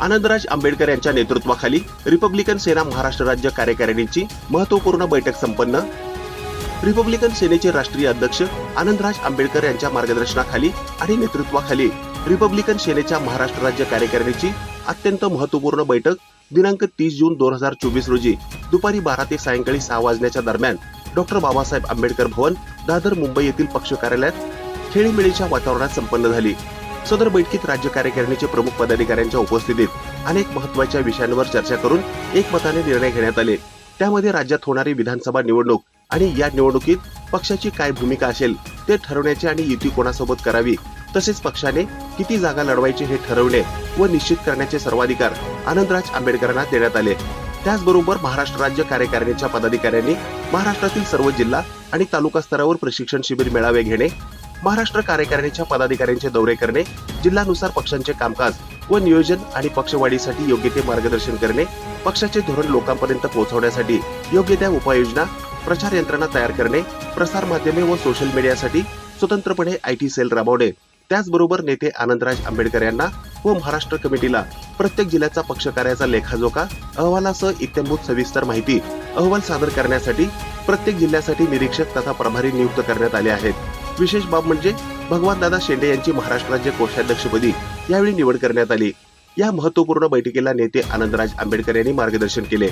आनंदराज आंबेडकर यांच्या नेतृत्वाखाली रिपब्लिकन सेना महाराष्ट्र राज्य कार्यकारिणीची महत्त्वपूर्ण बैठक संपन्न. रिपब्लिकन सेनेचे राष्ट्रीय अध्यक्ष आनंदराज आंबेडकर यांच्या मार्गदर्शनाखाली आणि नेतृत्वाखाली रिपब्लिकन सेनेच्या महाराष्ट्र राज्य कार्यकारिणीची अत्यंत महत्त्वपूर्ण बैठक दिनांक तीस जून दोन हजार चोवीस रोजी दुपारी बारा ते सायंकाळी सहा वाजण्याच्या दरम्यान डॉक्टर बाबासाहेब आंबेडकर भवन दादर मुंबई येथील पक्ष कार्यालयात खेळीमेळीच्या वातावरणात संपन्न झाली. सदर बैठकीत राज्य कार्यकारिणीचे प्रमुख पदाधिकाऱ्यांच्या उपस्थितीत अनेक महत्त्वाच्या विषयांवर चर्चा करून एकमताने निर्णय घेण्यात आले. त्यामध्ये राज्यात होणारी विधानसभा निवडणूक आणि या निवडणुकीत पक्षाची काय भूमिका असेल ते ठरवण्याचे आणि युती कोणासोबत करावी तसेच पक्षाने किती जागा लढवायचे हे ठरवणे व निश्चित करण्याचे सर्वाधिकार आनंदराज आंबेडकरांना देण्यात आले. त्याचबरोबर महाराष्ट्र राज्य कार्यकारिणीच्या पदाधिकाऱ्यांनी महाराष्ट्रातील सर्व जिल्हा आणि तालुका स्तरावर प्रशिक्षण शिबिर मेळावे घेणे महाराष्ट्र कार्यकारिणीच्या पदाधिकाऱ्यांचे दौरे करणे जिल्हानुसार पक्षांचे कामकाज व नियोजन आणि पक्षवाढीसाठी योग्य ते मार्गदर्शन करणे पक्षाचे धोरण लोकांपर्यंत पोहोचवण्यासाठी योग्य त्या उपाययोजना प्रचार यंत्रणा तयार करणे प्रसार माध्यमे व सोशल मीडियासाठी स्वतंत्रपणे आय टी सेल राबवणे. त्याचबरोबर नेते आनंदराज आंबेडकर यांना व महाराष्ट्र कमिटीला प्रत्येक जिल्ह्याचा पक्षकार्याचा लेखाजोखा अहवालासह इत्यंभूत सविस्तर माहिती अहवाल सादर करण्यासाठी प्रत्येक जिल्ह्यासाठी निरीक्षक तथा प्रभारी नियुक्त करण्यात आले आहेत. विशेष बाब म्हणजे भगवान दादा शेंडे यांची महाराष्ट्र राज्य कोषाध्यक्षपदी यावेळी निवड करण्यात आली. या महत्त्वपूर्ण बैठकीला नेते आनंदराज आंबेडकर यांनी मार्गदर्शन केले.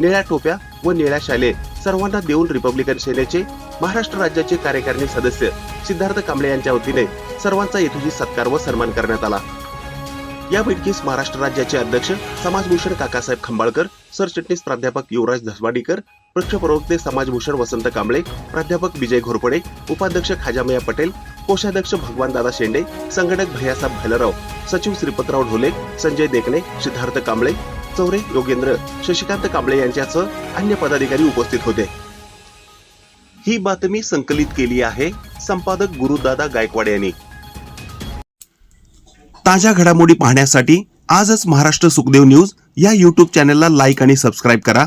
निळ्या टोप्या व निळ्या शाले सर्वांना देऊन रिपब्लिकन सेनेचे महाराष्ट्र राज्याचे कार्यकारिणी सदस्य सिद्धार्थ कांबळे यांच्या वतीने सर्वांचा येथोजी सत्कार व सन्मान करण्यात आला. या बैठकीस महाराष्ट्र राज्याचे अध्यक्ष समाजभूषण काकासाहेब खंबाळकर सरचिटणीस प्राध्यापक युवराज धसवाडीकर पक्ष प्रवक्ते समाजभूषण वसंत कांबळे प्राध्यापक विजय घोरपडे उपाध्यक्ष खाजामया पटेल कोषाध्यक्ष भगवान दादा शेंडे संघटक भैयासाहेब भैलराव सचिव श्रीपतराव ढोले संजय देखणे सिद्धार्थ कांबळे चौरे योगेंद्र शशिकांत कांबळे यांच्यासह अन्य पदाधिकारी उपस्थित होते. ही बातमी संकलित केली आहे संपादक गुरुदादा गायकवाड यांनी. ताज्या घडामोडी पाहण्यासाठी आजच महाराष्ट्र सुखदेव न्यूज या युट्यूब चॅनलला लाईक आणि सबस्क्राईब करा.